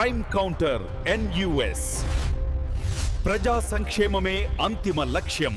Crime counter NUS ప్రజా సంక్షేమమే అంతిమ లక్ష్యం.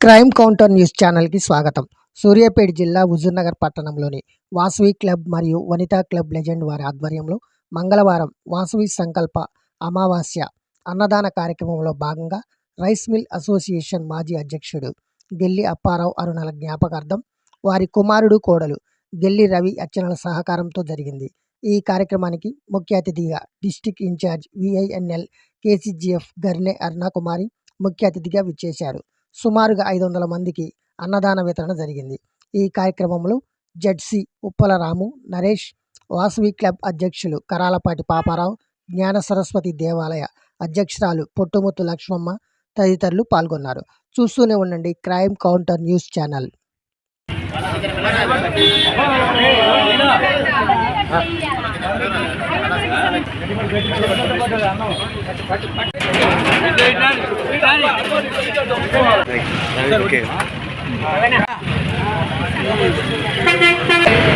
క్రైమ్ కౌంటర్ న్యూస్ ఛానల్కి స్వాగతం. సూర్యాపేట జిల్లా హుజూర్నగర్ పట్టణంలోని వాసవి క్లబ్ మరియు వనితా క్లబ్ లెజెండ్ వారి ఆధ్వర్యంలో మంగళవారం వాసవి సంకల్ప అమావాస్య అన్నదాన కార్యక్రమంలో భాగంగా రైస్ మిల్ అసోసియేషన్ మాజీ అధ్యక్షుడు ఢిల్లీ అప్పారావు అరుణల జ్ఞాపకార్థం వారి కుమారుడు కోడలు గెల్లి రవి అర్చనల సహకారంతో జరిగింది. ఈ కార్యక్రమానికి ముఖ్య అతిథిగా district incharge VINL KCGF Garne Arunakumari ముఖ్య అతిథిగా విచ్చేశారు. సుమారుగా ఐదు వందల మందికి అన్నదాన వితరణ జరిగింది. ఈ కార్యక్రమంలో జడ్సి ఉప్పల రాము నరేష్ వాసవి క్లబ్ అధ్యక్షులు కరాలపాటి పాపారావు జ్ఞాన సరస్వతి దేవాలయ అధ్యక్షురాలు పొట్టుముత్తు లక్ష్మమ్మ తదితరులు పాల్గొన్నారు. చూస్తూనే ఉండండి crime counter news channel.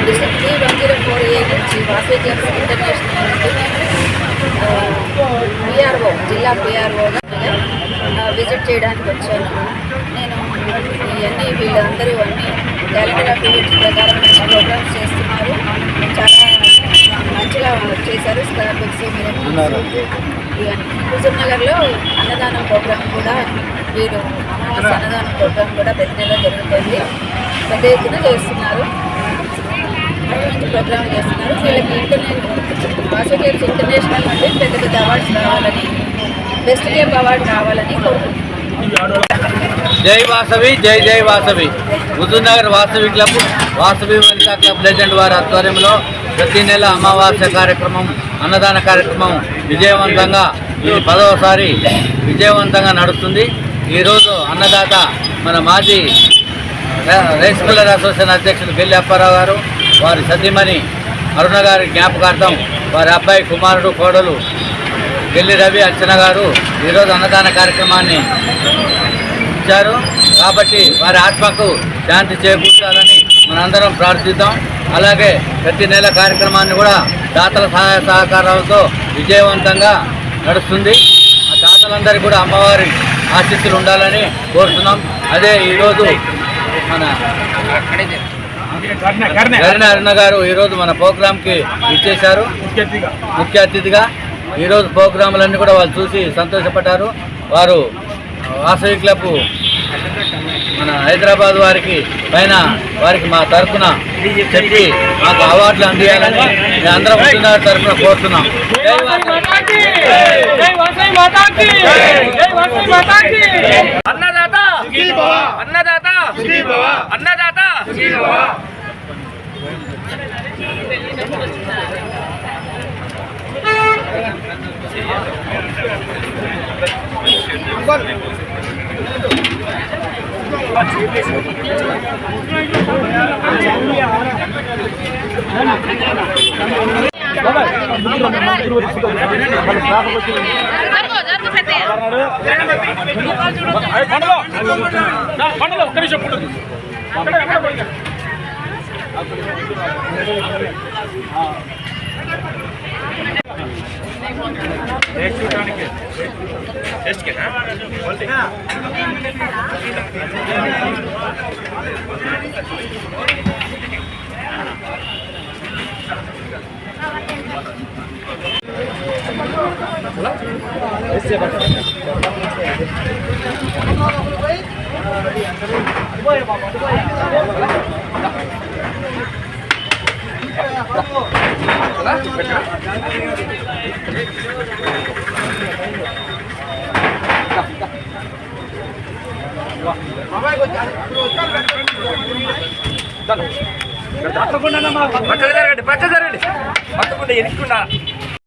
District one zero four A నుంచి వాసవి ఇంటర్నేషనల్ నుండి నేను పిఆర్ఓ జిల్లా పిఆర్ఓగా చేయడానికి వచ్చాను. నేను ఇవన్నీ వీళ్ళందరూ అన్నీ క్యాలెండర్ ఈవెంట్స్ ప్రకారం ప్రోగ్రామ్స్ చేస్తున్నారు. చాలా మంచిగా చేశారు. స్కార్బిక్స్ హుజూర్ నగర్లో అన్నదానం ప్రోగ్రామ్ కూడా వీరు అమావాస్య అన్నదానం ప్రోగ్రామ్ కూడా పెద్దలో జరుగుతుంది. పెద్ద ఎత్తున చేస్తున్నారు. ప్రోగ్రామ్ చేస్తున్నారు. వీళ్ళకి ఇంటర్నేషనల్ వాసోగేమ్స్ ఇంటర్నేషనల్ నుండి పెద్ద పెద్ద అవార్డ్స్ రావాలని బెస్ట్ గేమ్ అవార్డు రావాలని కోరుకుంటున్నాను. జై వాసవి జై జై Vasavi. Huzurnagar Vasavi club Vasavi Vanitha club legend వారి ఆధ్వర్యంలో ప్రతి నెల అమావాస్య కార్యక్రమం అన్నదాన కార్యక్రమం విజయవంతంగా ఇది పదవసారి విజయవంతంగా నడుస్తుంది. ఈరోజు అన్నదాత మన మాజీ రైస్ మిల్లర్ అసోసియేషన్ అధ్యక్షుడు గెల్లి అప్పారావు గారు వారి సతీమణి అరుణ గారి జ్ఞాపకార్థం వారి అబ్బాయి కుమారుడు కోడలు గెల్లి రవి అర్చన గారు ఈరోజు అన్నదాన కార్యక్రమాన్ని ఇచ్చారు. కాబట్టి వారి ఆత్మకు శాంతి చేకూర్చాలని మనందరం ప్రార్థిద్దాం. అలాగే ప్రతి నెల కార్యక్రమాన్ని కూడా దాతల సహాయ సహకారాలతో విజయవంతంగా నడుస్తుంది. ఆ దాతలందరికీ కూడా అమ్మవారి ఆశీస్సులు ఉండాలని కోరుతున్నాం. అదే ఈరోజు మన గరిన అరుణ గారు ఈరోజు మన ప్రోగ్రాంకి ఇచ్చేశారు ముఖ్య అతిథిగా ఈరోజు ప్రోగ్రాంలన్నీ కూడా వాళ్ళు చూసి సంతోషపడ్డారు. వారు వాసవి క్లబ్ మన హైదరాబాద్ వారికి పైన వారికి మా తరఫున చెప్పి మాకు అవార్డులు అందియాలని మేము అందరం వచ్చిన తరఫున కోరుతున్నాం. జై వాసవి. అన్నదాత. పండుగ ఒక్క నిమిషం పండుగ అక్కడ అక్కడ పండుగ చూడడానికి అన్నదాత అన్నదాత పక్క జరగండి పక్క జరగండి పక్కకుండా ఎనుకుండా